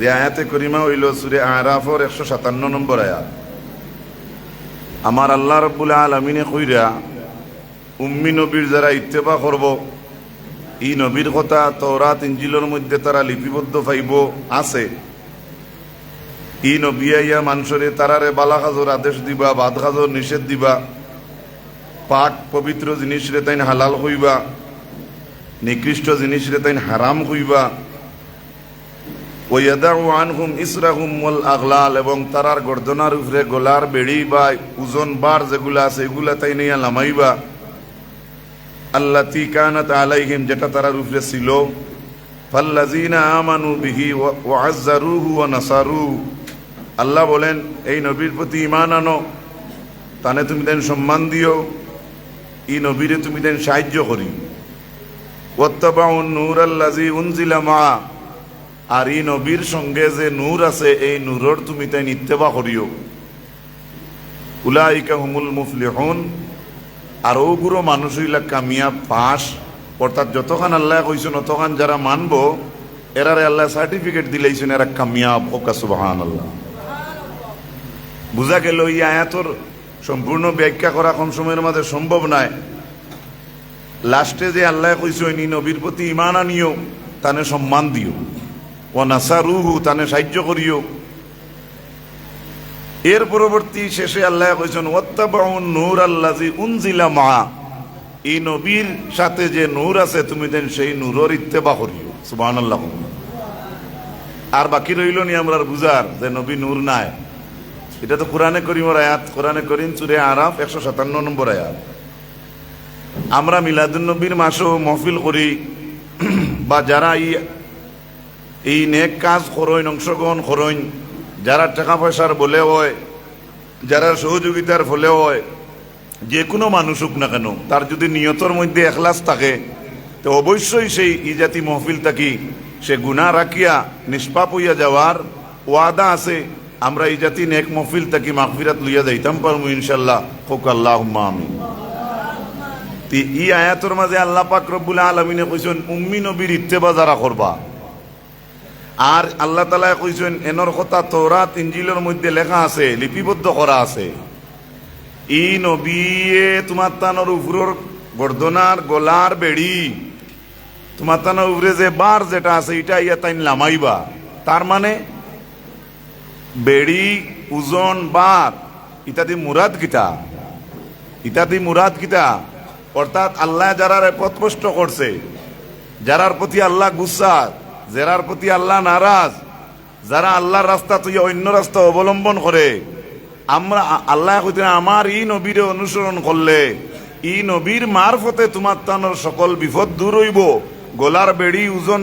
যে আয়াতে করিমা হইল সুরে আরাফর একশো সাতান্ন নম্বর আয়াত। আমার আল্লাহ রব্বুল আলমিনে কইরা, উম্মি নবীর যারা ইত্তেফা করব এই নবীর কথা তওরাত ইঞ্জিলের মধ্যে তারা লিপিবদ্ধ পাইব, আছে। ই নবী আইয়া মানুষরে তারারে বালা খাজর আদেশ দিবা বাদ খাজর নিষেধ দিবা, পাক পবিত্র জিনিস রে তাইন হালাল হইবা, নিকৃষ্ট জিনিস রে তাইন হারাম হইবা আগলাল, এবং তারার গর্দনার উপরে গলার বেড়ি বা ওজন বার যেগুলা আছে, এগুলা তাই নিয়া লামাইবা আল্লাতি কানাত আলাইহিম, যেটা তারার উপরে ছিল। বিহি আল্লাহ বলেন, এই নবীর প্রতি ঈমান আনো, তানে তুমি দেন সম্মান দিও, ই নবীরে তুমি দেন সাহায্য করি ওয়াত্তাবাউন নূর আল্লাজি উনজিলা মা আর এই নবীর সঙ্গে যে নূর আছে, এই নূরর তুমি তাই নিত্যবা করিও উলাইকা হুমুল মুফলিহুন। আর ওগুলো মানুষ হইলা কামিয়াব পাস অর্থাৎ যতখান আল্লাহ কইছেন অতখান যারা মানবো এরারে আল্লাহ সার্টিফিকেট দিলেইছেন এরা কামিয়াব ওকা সুবাহান আল্লাহ বুঝা গেল এই আয়াতর সম্পূর্ণ ব্যাখ্যা করা কম সময়ের মাঝে সম্ভব নয় লাস্টে যে আল্লাহ কইছেন এই নবীর প্রতি ইমান আনিও, তানে সম্মান দিও। ও নাসা রুহু তানে সাহায্য করিও। এর পরবর্তী শেষে আল্লাহ কইছেন, ওয়াত্তাবাউন নূর আল্লাজি উনজিলা মা এই নবীর সাথে যে নূর আছে, তুমি দেন সেই নূরর ইত্তেবা করিও। সুবহানাল্লাহ। আর বাকি রইল নি আমরা বুঝার যে নবী নূর নাই। এটা তো কোরআনে করিমর আয়াত। কোরআনে করিম চুরে আরাফ, একশো সাতান্ন নম্বর আয়াত। আমরা মিলাদুন নবীর মাসও মহফিল করি। বা যারা এই এই নেক কাজ করইন অংশগ্রহণ করইন যারা টাকা পয়সার বলে হয়, যারা সহযোগিতার ফলে হয়, যে কোনো মানুষ হোক না কেন, তার যদি নিয়তর মধ্যে এখলাস থাকে, তো অবশ্যই সেই ইজাতি মহফিল থাকি, সে গুণা রাখিয়া, নিষ্পাপ হইয়া যাওয়ার ওয়াদা আছে, আমরা এই জাতি নেক মহফিল থাকি মাহফিরাত লইয়া যাইতাম পারব ইনশাল্লাহ হোক আল্লাহ আমি ই আয়াতর মাঝে আল্লাহ পাক রব্বুল আলমিনে কইছেন, উম্মি নবীর ইত্তেবা যারা করবা আর আল্লাহ তালা কইছেন, এনর কথা তৌরাত ইঞ্জিলের মধ্যে লেখা আছে, লিপিবদ্ধ করা আছে। ই নবীয়ে তোমার তানোর উপরের গর্দনার গলার বেড়ি। তোমার তানোর উপরে যে বার যেটা আছে, এটা ইয়া তাই লামাইবা। তার মানে বেড়ি, ওজন, বার, ইত্যাদি মুরাদ গীতা ইত্যাদি মুরাদ গীতা অর্থাৎ আল্লাহ যারার পথস্পষ্ট করছে, যারার প্রতি আল্লাহ গুসা যারার প্রতি আল্লাহ নারাজ। যারা আল্লাহর রাস্তা তুই অন্য রাস্তা অবলম্বন করে, আমরা আল্লাহ কইতে আমার ই নবীর অনুসরণ করলে, ই নবীর মারফতে তোমার তানোর সকল বিপদ দূর হইব। গোলার বেড়ি, ওজন